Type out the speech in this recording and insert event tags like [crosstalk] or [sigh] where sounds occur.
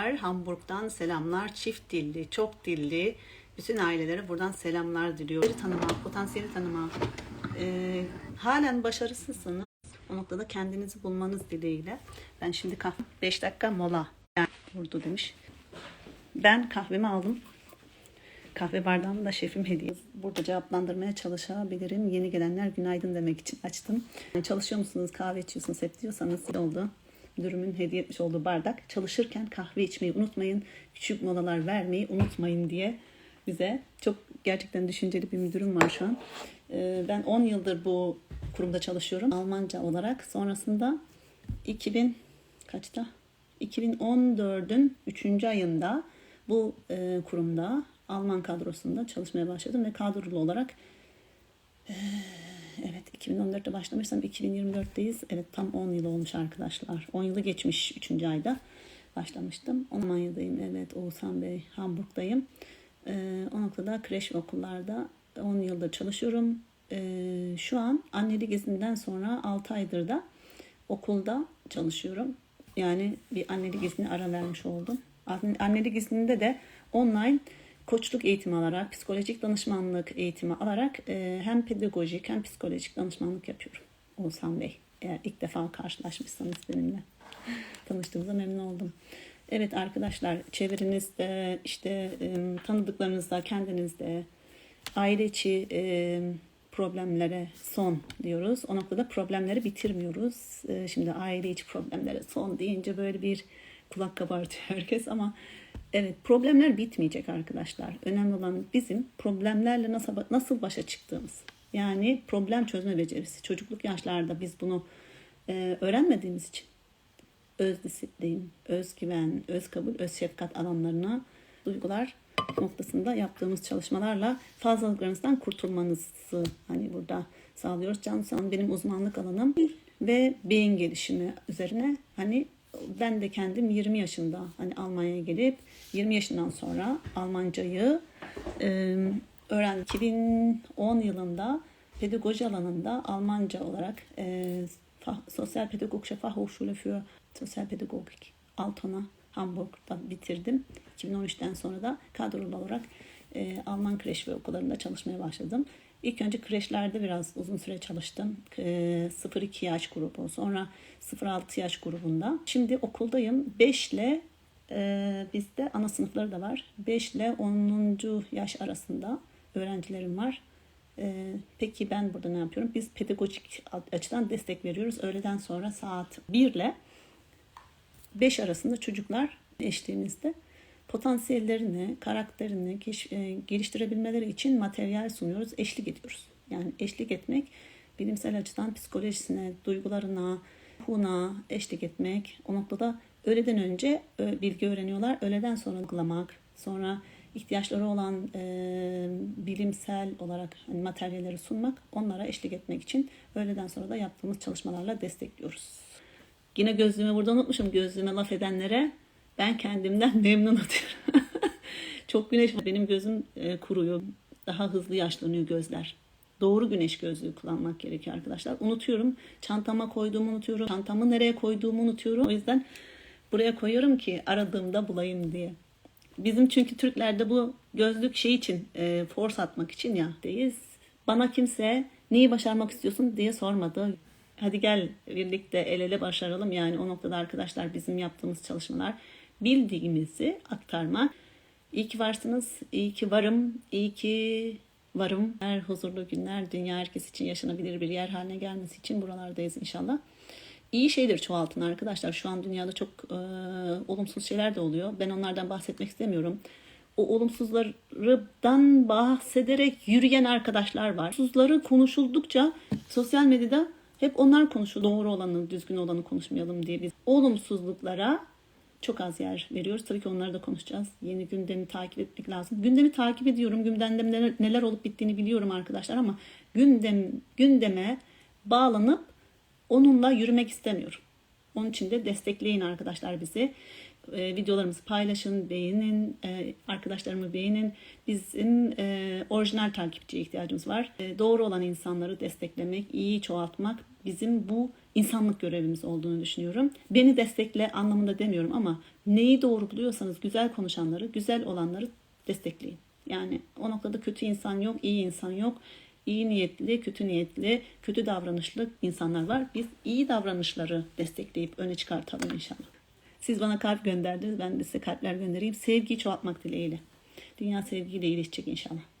Hamburg'dan selamlar. Çift dilli, çok dilli bütün ailelere buradan selamlar diliyorum. Tanıma, potansiyeli tanıma. Ee, halen başarısızsınız. O noktada kendinizi bulmanız dileğiyle. Ben şimdi kahve 5 dakika mola yani vurdu demiş. Ben kahvemi aldım. Kahve bardağımı da şefim hediye. Burada cevaplandırmaya çalışabilirim. Yeni gelenler günaydın demek için açtım. Yani çalışıyor musunuz, kahve içiyorsunuz hep diyorsanız oldu. Müdürümün hediye etmiş olduğu bardak. Çalışırken kahve içmeyi unutmayın. Küçük molalar vermeyi unutmayın diye bize çok gerçekten düşünceli bir müdürüm var şu an. Ee, Ben 10 yıldır bu kurumda çalışıyorum. Almanca olarak. Sonrasında 2000 kaçta? 2014'ün 3. ayında bu e, kurumda Alman kadrosunda çalışmaya başladım ve kadrolu olarak e, evet 2014'te başlamışsam 2024'teyiz. Evet tam 10 yıl olmuş arkadaşlar. 10 yılı geçmiş 3. ayda başlamıştım. Almanya'dayım evet Oğuzhan Bey Hamburg'dayım. E, o noktada kreş ve okullarda 10 yıldır çalışıyorum. E, şu an annelik izinden sonra 6 aydır da okulda çalışıyorum. Yani bir annelik izni ara vermiş oldum. Anne- Annelik izninde de online koçluk eğitimi alarak, psikolojik danışmanlık eğitimi alarak e, hem pedagojik hem psikolojik danışmanlık yapıyorum. Oğuzhan Bey, eğer ilk defa karşılaşmışsanız benimle. Tanıştığımıza memnun oldum. Evet arkadaşlar, çevrenizde, işte e, tanıdıklarınızda, kendinizde aile içi e, problemlere son diyoruz. O noktada problemleri bitirmiyoruz. E, şimdi aile içi problemlere son deyince böyle bir kulak kabartıyor herkes ama evet problemler bitmeyecek arkadaşlar. Önemli olan bizim problemlerle nasıl nasıl başa çıktığımız. Yani problem çözme becerisi. Çocukluk yaşlarda biz bunu e, öğrenmediğimiz için öz disiplin, özgüven, öz kabul, öz şefkat alanlarına duygular noktasında yaptığımız çalışmalarla fazlalıklarınızdan kurtulmanızı hani burada sağlıyoruz. Can Sağ'ın benim uzmanlık alanım ve beyin gelişimi üzerine hani ben de kendim 20 yaşında hani Almanya'ya gelip 20 yaşından sonra Almancayı e, öğrendim. 2010 yılında pedagoji alanında Almanca olarak e, Fach, Sosyal Pädagogische Fachhochschule für Sozialpädagogik Altona Hamburg'da bitirdim. 2013'ten sonra da kadrolu olarak e, Alman kreş ve okullarında çalışmaya başladım. İlk önce kreşlerde biraz uzun süre çalıştım. E, 0-2 yaş grubu, sonra 0-6 yaş grubunda. Şimdi okuldayım. 5 ile e, bizde ana sınıfları da var. 5 ile 10. yaş arasında öğrencilerim var. Ee, peki ben burada ne yapıyorum? Biz pedagojik açıdan destek veriyoruz. Öğleden sonra saat 1 ile 5 arasında çocuklar eşliğimizde potansiyellerini, karakterini e, geliştirebilmeleri için materyal sunuyoruz, eşlik ediyoruz. Yani eşlik etmek bilimsel açıdan psikolojisine, duygularına, ruhuna eşlik etmek. O noktada öğleden önce bilgi öğreniyorlar, öğleden sonra uygulamak, sonra ihtiyaçları olan e, bilimsel olarak hani materyalleri sunmak, onlara eşlik etmek için öğleden sonra da yaptığımız çalışmalarla destekliyoruz. Yine gözlüğümü burada unutmuşum. Gözlüğüme laf edenlere ben kendimden [laughs] memnun atıyorum. [laughs] Çok güneş var. Benim gözüm e, kuruyor. Daha hızlı yaşlanıyor gözler. Doğru güneş gözlüğü kullanmak gerekiyor arkadaşlar. Unutuyorum. Çantama koyduğumu unutuyorum. Çantamı nereye koyduğumu unutuyorum. O yüzden buraya koyuyorum ki aradığımda bulayım diye. Bizim çünkü Türklerde bu gözlük şey için, e, force atmak için ya deyiz. Bana kimse neyi başarmak istiyorsun diye sormadı. Hadi gel birlikte el ele başaralım. Yani o noktada arkadaşlar bizim yaptığımız çalışmalar bildiğimizi aktarmak. İyi ki varsınız, iyi ki varım, iyi ki varım. Her huzurlu günler dünya herkes için yaşanabilir bir yer haline gelmesi için buralardayız inşallah. İyi şeydir çoğaltın arkadaşlar. Şu an dünyada çok e, olumsuz şeyler de oluyor. Ben onlardan bahsetmek istemiyorum. O olumsuzlardan bahsederek yürüyen arkadaşlar var. Olumsuzları konuşuldukça sosyal medyada hep onlar konuşuyor. Doğru olanı, düzgün olanı konuşmayalım diye biz olumsuzluklara çok az yer veriyoruz. Tabii ki onları da konuşacağız. Yeni gündemi takip etmek lazım. Gündemi takip ediyorum. Gündemde neler, neler olup bittiğini biliyorum arkadaşlar ama gündem gündeme bağlanıp onunla yürümek istemiyorum. Onun için de destekleyin arkadaşlar bizi. E, videolarımızı paylaşın, beğenin, e, arkadaşlarımı beğenin. Bizim e, orijinal takipçiye ihtiyacımız var. E, doğru olan insanları desteklemek, iyi çoğaltmak bizim bu insanlık görevimiz olduğunu düşünüyorum. Beni destekle anlamında demiyorum ama neyi doğru buluyorsanız güzel konuşanları, güzel olanları destekleyin. Yani o noktada kötü insan yok, iyi insan yok. İyi niyetli, kötü niyetli, kötü davranışlı insanlar var. Biz iyi davranışları destekleyip öne çıkartalım inşallah. Siz bana kalp gönderdiniz, ben de size kalpler göndereyim. Sevgiyi çoğaltmak dileğiyle. Dünya sevgiyle iyileşecek inşallah.